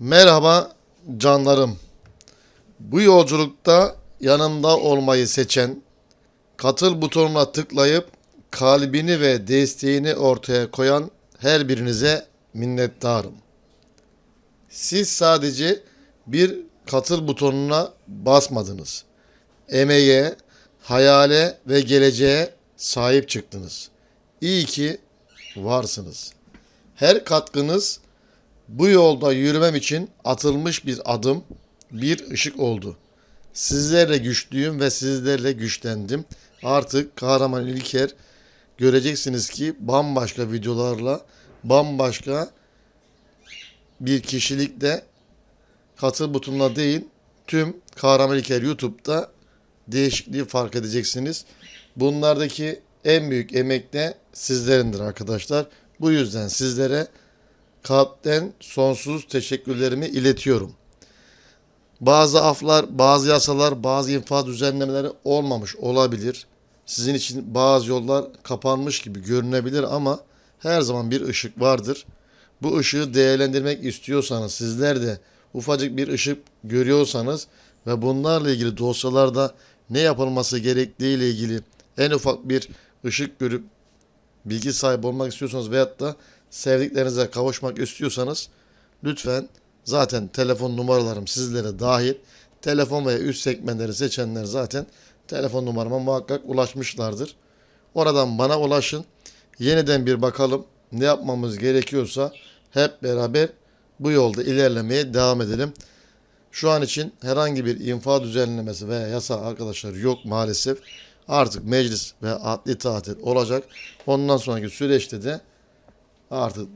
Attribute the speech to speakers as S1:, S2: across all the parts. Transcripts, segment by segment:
S1: Merhaba canlarım. Bu yolculukta yanımda olmayı seçen, katıl butonuna tıklayıp kalbini ve desteğini ortaya koyan her birinize minnettarım. Siz sadece bir katıl butonuna basmadınız. Emeğe, hayale ve geleceğe sahip çıktınız. İyi ki varsınız. Her katkınız bu yolda yürümem için atılmış bir adım, bir ışık oldu. Sizlerle güçlüyüm ve sizlerle güçlendim. Artık Kahraman İlker göreceksiniz ki bambaşka videolarla, bambaşka bir kişilikle katıl butonuna değil tüm Kahraman İlker YouTube'da değişikliği fark edeceksiniz. Bunlardaki en büyük emek de sizlerindir arkadaşlar. Bu yüzden sizlere kalpten sonsuz teşekkürlerimi iletiyorum. Bazı aflar, bazı yasalar, bazı infaz düzenlemeleri olmamış olabilir. Sizin için bazı yollar kapanmış gibi görünebilir ama her zaman bir ışık vardır. Bu ışığı değerlendirmek istiyorsanız, sizler de ufacık bir ışık görüyorsanız ve bunlarla ilgili dosyalarda ne yapılması gerektiği ile ilgili en ufak bir ışık görüp bilgi sahibi olmak istiyorsanız veyahut da sevdiklerinize kavuşmak istiyorsanız lütfen zaten telefon numaralarım sizlere dahil. Telefon veya üst segmentleri seçenler zaten telefon numarama muhakkak ulaşmışlardır. Oradan bana ulaşın. Yeniden bir bakalım ne yapmamız gerekiyorsa hep beraber bu yolda ilerlemeye devam edelim. Şu an için herhangi bir infa düzenlemesi veya yasa arkadaşlar yok maalesef. Artık meclis ve adli tatil olacak. Ondan sonraki süreçte de artık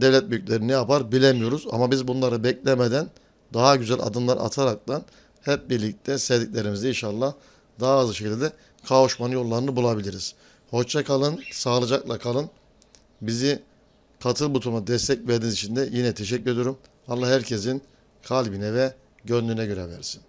S1: devlet büyükleri ne yapar bilemiyoruz. Ama biz bunları beklemeden daha güzel adımlar ataraktan hep birlikte sevdiklerimizle inşallah daha hızlı şekilde kavuşmanın yollarını bulabiliriz. Hoşça kalın, sağlıcakla kalın. Bizi katıl butonuna destek verdiğiniz için de yine teşekkür ediyorum. Allah herkesin kalbine ve gönlüne göre versin.